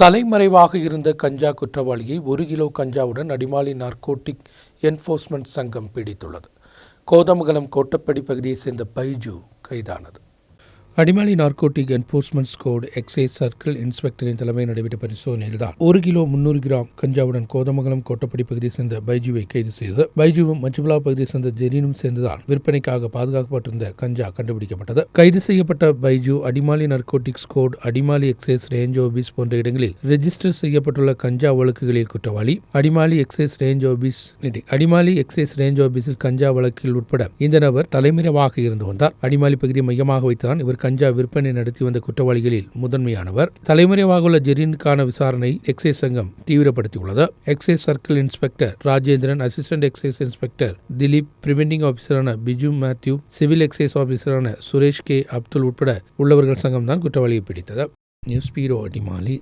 தலைமறைவாக இருந்த கஞ்சா குற்றவாளியை ஒரு கிலோ கஞ்சாவுடன் அடிமாலி நார்கோட்டிக் என்ஃபோர்ஸ்மெண்ட் சங்கம் பிடித்துள்ளது. கோதமங்கலம் கோட்டப்படி பகுதியைச் சேர்ந்த Baiju கைதானது. Adimali narcotic enforcement squad excise circle இன்ஸ்பெக்டரின் தலைமையில் நடைபெற்ற பரிசோதனையில் தான் ஒரு கிலோ முன்னூறு கிராம் கஞ்சாவுடன் கோதமங்கலம் கோட்டப்படி பகுதியை சேர்ந்த பைஜுவை கைது செய்தது பைஜுவும் மஞ்சுபுலா பகுதியை சேர்ந்த ஜெரீனும் சேர்ந்துதான் விற்பனைக்காக பாதுகாக்கப்பட்டிருந்த கஞ்சா கண்டுபிடிக்கப்பட்டது. கைது செய்யப்பட்ட Baiju Adimali narcotics squad Adimali excise range office போன்ற இடங்களில் ரெஜிஸ்டர் செய்யப்பட்டுள்ள கஞ்சா வழக்குகளில் குற்றவாளி Adimali excise range office Adimali excise range ஆபீஸில் கஞ்சா வழக்கில் உட்பட இந்த நபர் தலைமறைவாக இருந்து வந்தார். அடிமாலி பகுதியை மையமாக வைத்துதான் இவர் கஞ்சா விற்பனை நடத்தி வந்த குற்றவாளிகளில் முதன்மையானவர். தலைமுறைவாக உள்ள ஜெரீனுக்கான விசாரணை எக்ஸைஸ் சங்கம் தீவிரப்படுத்தியுள்ளது. Excise circle inspector Rajendran assistant excise inspector Dileep preventing ஆபீசரான Biju Matthew civil excise ஆபீசரான சுரேஷ் கே அப்துல் உட்பட உள்ளவர்கள் சங்கம் தான் குற்றவாளியை பிடித்தது. News bureau Adimali.